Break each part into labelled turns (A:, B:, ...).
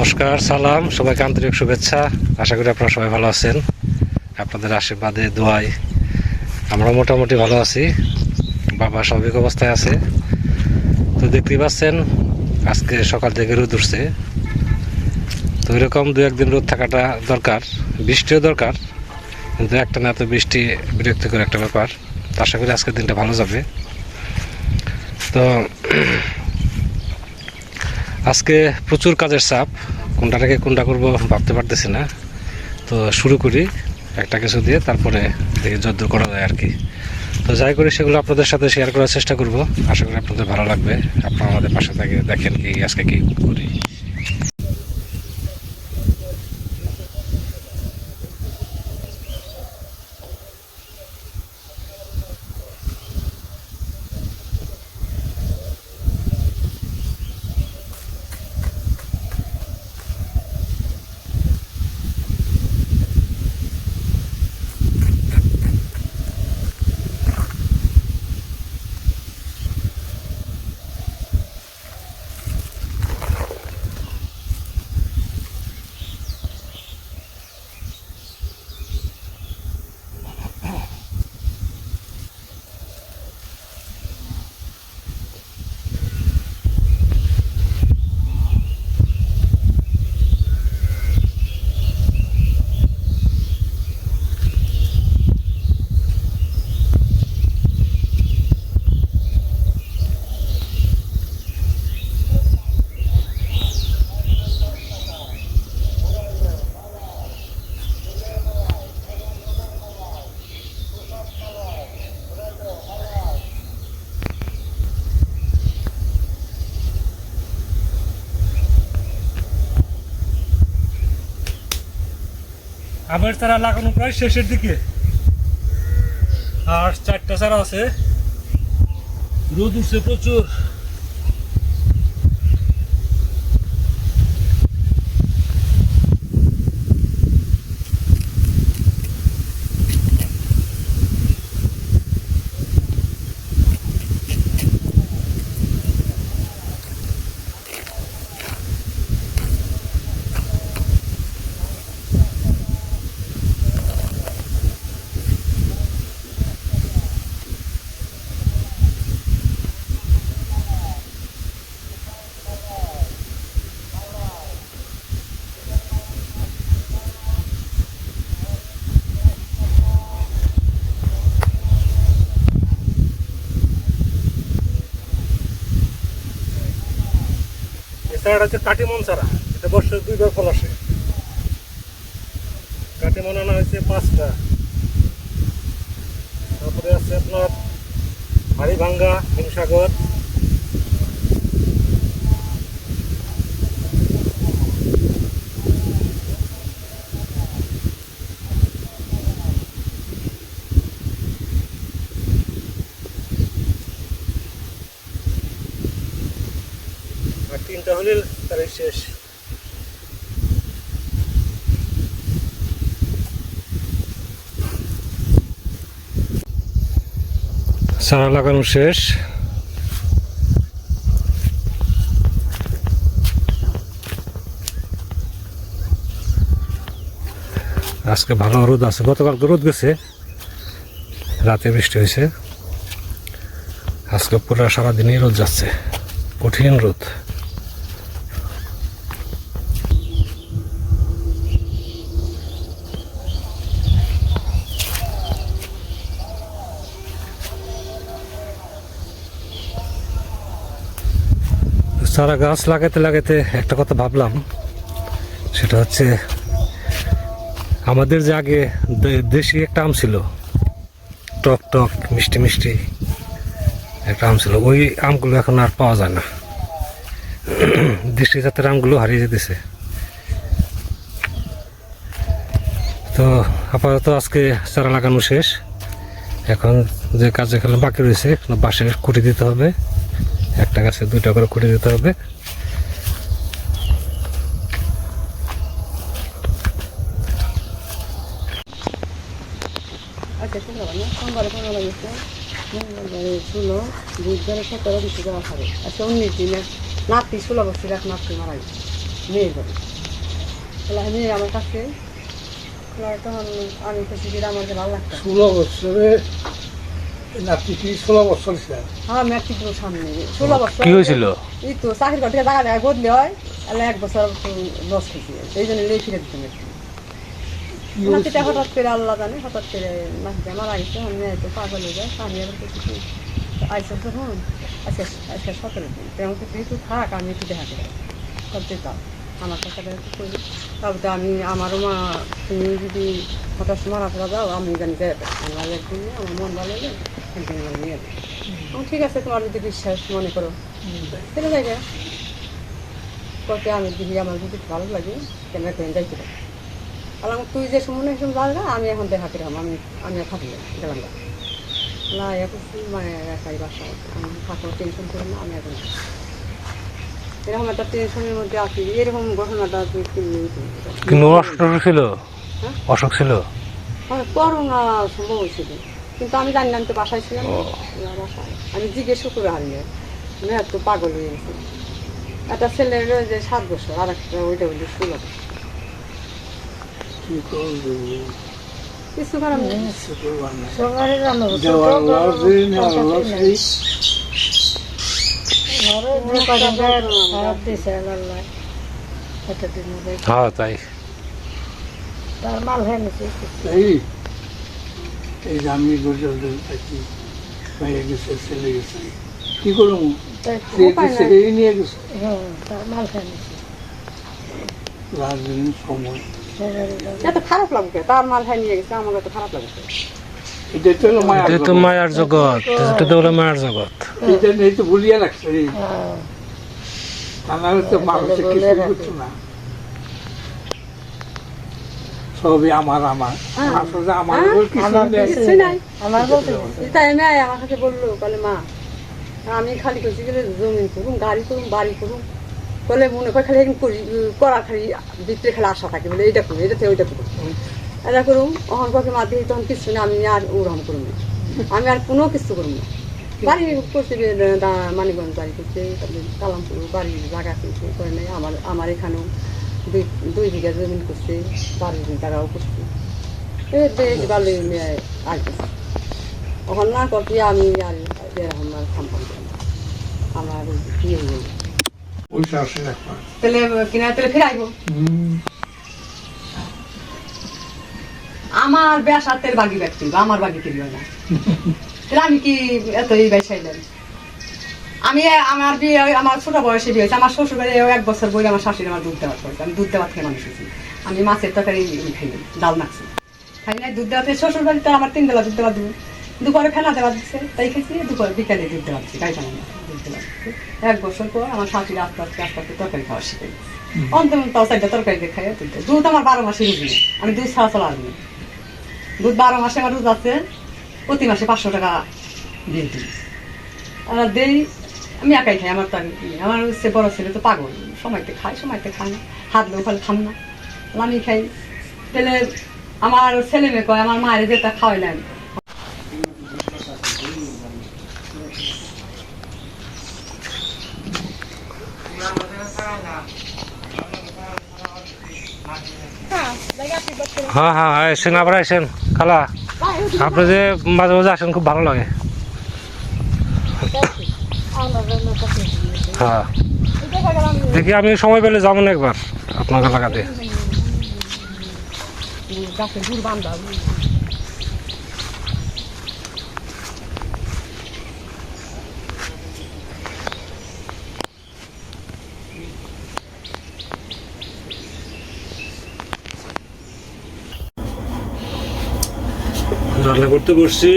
A: নমস্কার, সালাম, সবাইকে আন্তরিক শুভেচ্ছা। আশা করি আপনারা সবাই ভালো আছেন। আপনাদের আশীর্বাদে দোয়াই আমরা মোটামুটি ভালো আছি। বাবা স্বাভাবিক অবস্থায় আছে। তো দেখতেই পাচ্ছেন, আজকে সকাল থেকে রোদ উঠছে। তো এরকম দু একদিন রোদ থাকাটা দরকার, বৃষ্টিও দরকার, কিন্তু একটা না এত বৃষ্টি বিরক্তিকর একটা ব্যাপার। তো আশা করি আজকের দিনটা ভালো যাবে। তো আজকে প্রচুর কাজের চাপ কোনটা থেকে কোনটা করব ভাবতে পারতেছি না। তো শুরু করি, একটা কিছু দিয়ে তারপরে দেখি যদ্দূর করা যায় আর কি। তো যাই করি, সেগুলো আপনাদের সাথে শেয়ার করার চেষ্টা করব। আশা করি আপনাদের ভালো লাগবে। আপনারা আমাদের পাশে থেকে দেখেন কি, আজকে কি করি। আমের চারা লাগানো প্রায় শেষের দিকে। আর চারটা চারা আছে। রোদ উঠছে প্রচুর। চারাটা হচ্ছে কাটিমন চারা। এটা বছরে দুইবার ফল আসে। কাটিমন আনা হয়েছে পাঁচটা। তারপরে আছে আপনার হাড়িভাঙ্গা, হিমসাগর তিনটা হলে তার শেষ। চারা লাগানো শেষ। আজকে ভালো রোদ আছে। গতকাল রোদ গেছে, রাতে বৃষ্টি হয়েছে। আজকে পুরো সারাদিনই রোদ যাচ্ছে, কঠিন রোদ। সারা গাছ লাগাতে লাগাতে একটা কথা ভাবলাম, সেটা হচ্ছে আমাদের যে আগে দেশি একটা আম ছিল, টক টক, মিষ্টি মিষ্টি একটা আম ছিল, ওই আমগুলো এখন আর পাওয়া যায় না। দেশি জাতের আমগুলো হারিয়ে যেতেছে। তো আপাতত আজকে চারা লাগানো শেষ। এখন যে কাজ এখানে বাকি রয়েছে বাঁশের কুটি দিতে হবে। একটা গাছে দুইটা করে কুটি দিতে হবে।
B: আচ্ছা ষোলো বুধবারে সতেরো কিছু দেওয়া খাবে আচ্ছা উনিশ দিনে নাতি ষোলো বছর এক নাতি মারা গেছে। বাড়ি। তাহলে মেয়ে আমার কাছে তখন আমি খুশি দিলে আমার ভালো লাগতো।
C: ষোলো বছরে? কি
B: হ্যাঁ ম্যাট্রিক পুরো সামনে। ষোলো বছর
A: কি হয়েছিল?
B: এই তো চাকরির ঘর থেকে টাকা দেয় বদলে হয় তাহলে এক বছর লস খেয়েছি এই জন্য লেই ফিরে দিতে মেয়েকে
C: কি
B: নাতিটা
C: হয়েছিল?
B: হঠাৎ করে আল্লাহ জানে হঠাৎ করে নাতিটা মারা গেছে আমি তো পাগল হয়ে যায় আমি আবার কিছু আইসে তখন আজকে আজকে সতেরো দিন। তেমন তো তুই একটু থাক আমি একটু দেখা করে করতে চাও আমার কথাটা একটু করি তারপরে আমি আমারও মা তুমি যদি হঠাৎ মারা পড়া যাও আমি জানি যে আমার একদিন আমার মন ভালো আমি, ঠিক আছে তোমার যদি বিশ্বাস মনে করো। চলে যাবে করতে আমি দিদি আমার যদি ভালো লাগে কেন যাইতে পারি। আর তুই যে সময় এসব জায়গা আমি এখন দেখা করলাম আমি আমি থাকলে গেলাম না না এখন মানে একাই বাসা আমি থাকলে টেনশন করি না আমি এখন এরকম একটা টেনশনের মধ্যে আছি এরকম ঘটনাটা তুই
A: কিন্তু অসুখ ছিল?
B: হ্যাঁ?
A: অসুখ ছিল?
B: মানে করোনা সম্ভব হয়েছিল। কিন্তু আমি জানি না আমি তো বাসায় ছিলাম। না। বাসায়। আমি জিজ্ঞেস করে হারিয়ে। আমি এত পাগল হয়ে গেছি। একটা ছেলের যে সাত বছর আর একটা ওইটা হইলে ষোলো? কিছু নেই।
D: সবারই জানো।
A: হ্যাঁ তাই।
D: তার মাল হয়ে গেছে।
C: এই যে আমি গজল থাকি মেয়ে গেছে ছেলে গেছে। কি করব। এই নিয়ে গেছে।
D: হ্যাঁ মাল গেছে
C: রাজদিন সময়।
B: এত খারাপ লাগবে তার মাল খাই নিয়ে গেছে আমার এত খারাপ লাগছে
C: এটা তো মায়ার
A: তো
C: জগৎ।
A: জগৎ এটা তো হলো মায়ার জগৎ।
C: এটা নেই তো ভুলিয়ে রাখছে।
D: হ্যাঁ,
C: তা নাহলে তো মানুষে কিছু না। সবই আমার আমার।
B: হ্যাঁ।
C: আসলে আমার
B: হ্যাঁ?
C: কিছু নেই।
D: আমার বলতে
B: তাই আমার কাছে বলল বলে মা আমি খালি করছি গেলে জমিন করুন গাড়ি করুন বাড়ি করুন বলে মনে করে খালি করি করা খালি ভিতরে খালি আশা থাকে বলে এইটা করুন এটাতে ওইটা করুন এটা করুন অহন মা দিয়ে তখন কিছু না আমি আর ওরকম করুন না। আমি আর কোনো কিছু করুন না। বাড়ি করছে মানিকগঞ্জ বাড়ি করছে তারপরে কালামপুর বাড়ি জায়গা কিনছে করে নেই আমার আমার এখানেও। দুই দুই বিঘা জমিন করছে বাড়ির জায়গাও করছে। এই বেশ ভালো মেয়ে আর ওখান না করতে আমি আর এরকম আর সম্পর্ক আমার বিয়ে হয়ে গেছে।
C: পয়সা আসে একবার
B: তাহলে কিনা তাহলে ফিরাইবো আমার বেশ আর তেল বাগি ব্যাগ তুলবো আমার বাগি তুলবে না তাহলে আমি কি এত এই বেসাইলাম আমি আমার বিয়ে আমার ছোট বয়সে বিয়ে হয়েছে। আমার শ্বশুর বাড়ি এক বছর বই আমার শাশুড়ি আমার দুধ দেওয়া করেছে আমি দুধ দেওয়া খেয়ে মানুষ হয়েছি। আমি মাছের তরকারি খাই ডাল মাখছি। খাই না দুধ দেওয়া শ্বশুর বাড়িতে আমার তিন বেলা দুধ দেওয়া দেবো দুপুরে ফেলা দেওয়া দিচ্ছে তাই খেয়েছি দুপুরে বিকালে দুধ দেওয়া দিচ্ছে গাড়ি চালানো দুধ দেওয়া। এক বছর পর আমার শাশুড়ি আস্তে আস্তে আস্তে আস্তে তরকারি খাওয়া শিখে অন্তত তাও চারটা তরকারি দিয়ে খাই দুধ। দুধ আমার বারো মাসে রুজি। আমি দুধ ছাড়া চলা আসব দুধ বারো মাসে আমার দুধ আছে প্রতি মাসে পাঁচশো টাকা দিয়ে দিই। আর দেই আমি একাই খাই আমার তো আর নেই। আমার হচ্ছে বড় ছেলে তো পাগল। সময়তে খায় সময়তে খায় না। হাত লোক খালে খাম না। তাহলে আমি খাই। তাহলে আমার ছেলে মেয়ে কয় আমার মায়ের যেটা খাওয়াইলাম
A: হ্যাঁ হ্যাঁ হ্যাঁ এসেন আবার এসেন। খালা আপনি যে মাঝে মাঝে আসেন খুব ভালো লাগে
D: আমার জন্য কাছে
A: হ্যাঁ। দেখি আমি সময় পেলে যাব না একবার আপনার এলাকাতে। রান্না করতে বসছি।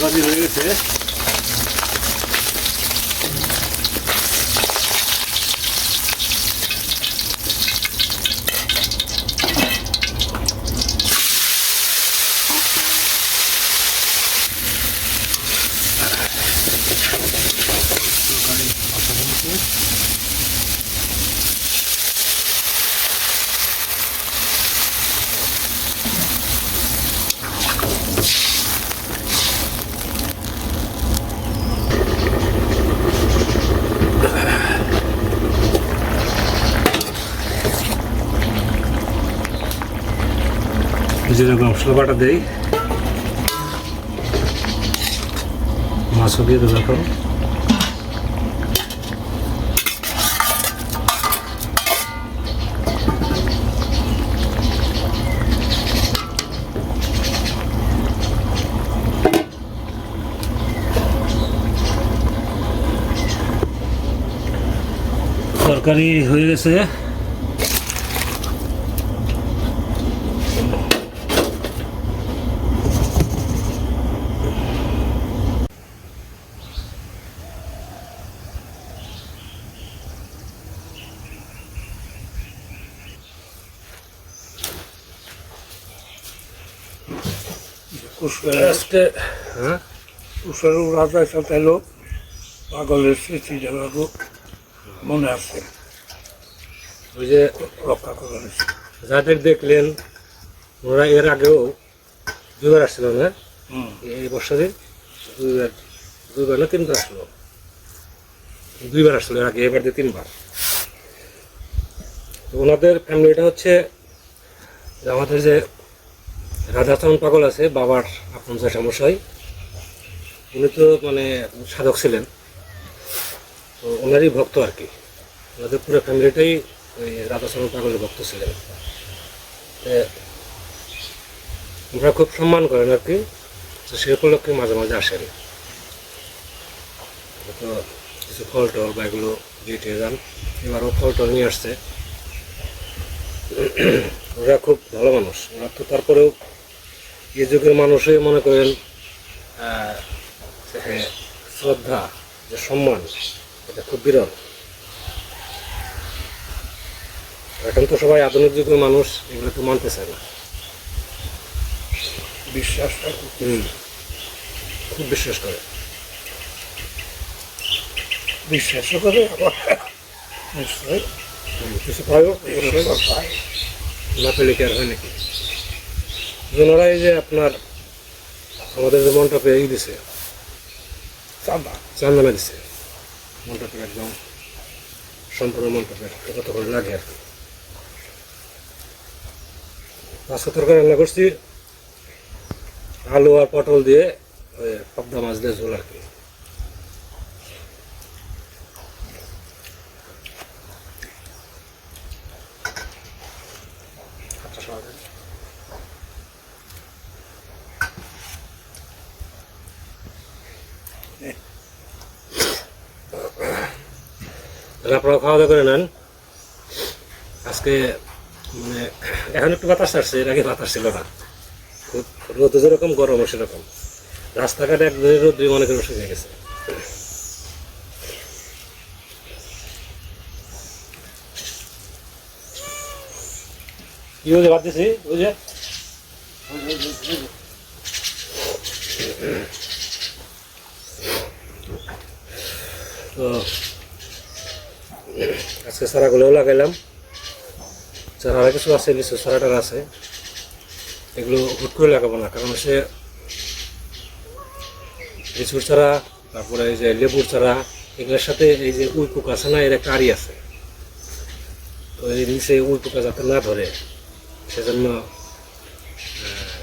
A: ভাজি হয়ে গেছে। জিরে মশলা বাটা দেই। মাছও দিয়ে দেবো এখন। তরকারি হয়ে গেছে। আজকে হ্যাঁ?
C: কুসুর রাজার সাথে এলো পাগলের স্মৃতি যেভাবে মনে আছে।
A: ওই যে
C: রক্ষা করা
A: যাদের দেখলেন ওরা এর আগেও দুবার আসছিল না? এই বছরে দুইবার দুইবার না তিনবার আসলো? দুইবার আসলো এর আগে এবার দিয়ে তিনবার। ওনাদের ফ্যামিলিটা হচ্ছে আমাদের যে রাধাচরণ পাগল আছে, বাবার আপন সমস্যাই উনি তো মানে সাধক ছিলেন। তো ওনারই ভক্ত আর কি। ওনাদের পুরো ফ্যামিলিটাই ওই রাধাচরণ পাগলের ভক্ত ছিলেন। ওনারা খুব সম্মান করেন আর কি তো সে উপলক্ষে মাঝে মাঝে আসেন। তো কিছু ফল টল বা এগুলো দিয়ে টিয়ে যান। এবারও ফল টল নিয়ে আসছে। ওরা খুব ভালো মানুষ। ওরা তো তারপরেও এই যুগের মানুষই মনে করেন শ্রদ্ধা যে সম্মান এটা খুব বিরল। এখন তো সবাই আধুনিক যুগের মানুষ এগুলো তো মানতে চায় না।
C: বিশ্বাসটা
A: খুব বিশ্বাস করে।
C: বিশ্বাসও করে আবার। নিশ্চয়ই।
A: কিছু পাইও। না পেলে কি আর হয় নাকি? ওনারা এই যে আপনার আমাদের যে মন্টপে এই দিছে
C: চাঁদা
A: চান্দানা দিছে। মন্টপের একদম সম্পূর্ণ মন্টপের কত করে লাগে আর কি। আজকে তরকারি রান্না করছি আলু আর পটল দিয়ে ওই পাবদা মাছ দিয়ে ঝোল আর কি তাহলে আপনারা খাওয়া দাওয়া করে নেন। আজকে মানে এখন একটু বাতাস আসছে, এর আগে বাতাস ছিল না। রোদ যেরকম, গরমও সেরকম। রাস্তাঘাটে এক দিনের রোদ দুই মনে করে শুকিয়ে গেছে। দিছি বুঝে তো আজকে চারাগুলোও লাগাইলাম। চারা কিছু আছে, লিচু চারাটার আছে। এগুলো হুট করে লাগাবো না, কারণ সে লিচুর চারা, তারপরে এই যে লেবুর চারা, এগুলোর সাথে এই যে উই পোকা আছে না, এর একটা আড়ি আছে। তো এই নিচে উই পোকা যাতে না ধরে, সেজন্য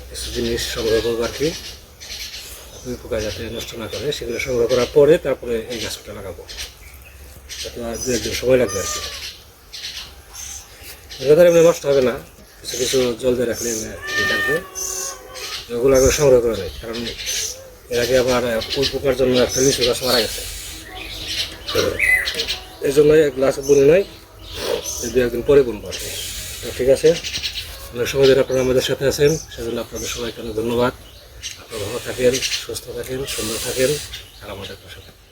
A: কিছু জিনিস সংগ্রহ করব আর কি। উই পোকা যাতে নষ্ট না করে, সেগুলো সংগ্রহ করার পরে তারপরে এই গাছটা লাগাবো। এগুলো নষ্ট হবে না, কিছু কিছু জল দিয়ে রাখলে থাকবে। ওগুলো আগে সংগ্রহ করে নেয় কারণ এর আগে আবার ফুল পোকার জন্য একটা লিচু গাছ মারা গেছে। এই এক গ্লাস বুনে নাই দু একদিন পরে বুনবো ঠিক আছে, অনেক সময় ধরে আপনারা আমাদের সাথে আছেন, সেজন্য আপনাদের সবাইকে অনেক ধন্যবাদ। আপনারা ভালো থাকেন, সুস্থ থাকেন, সুন্দর থাকেন, আর আমাদের থাকেন।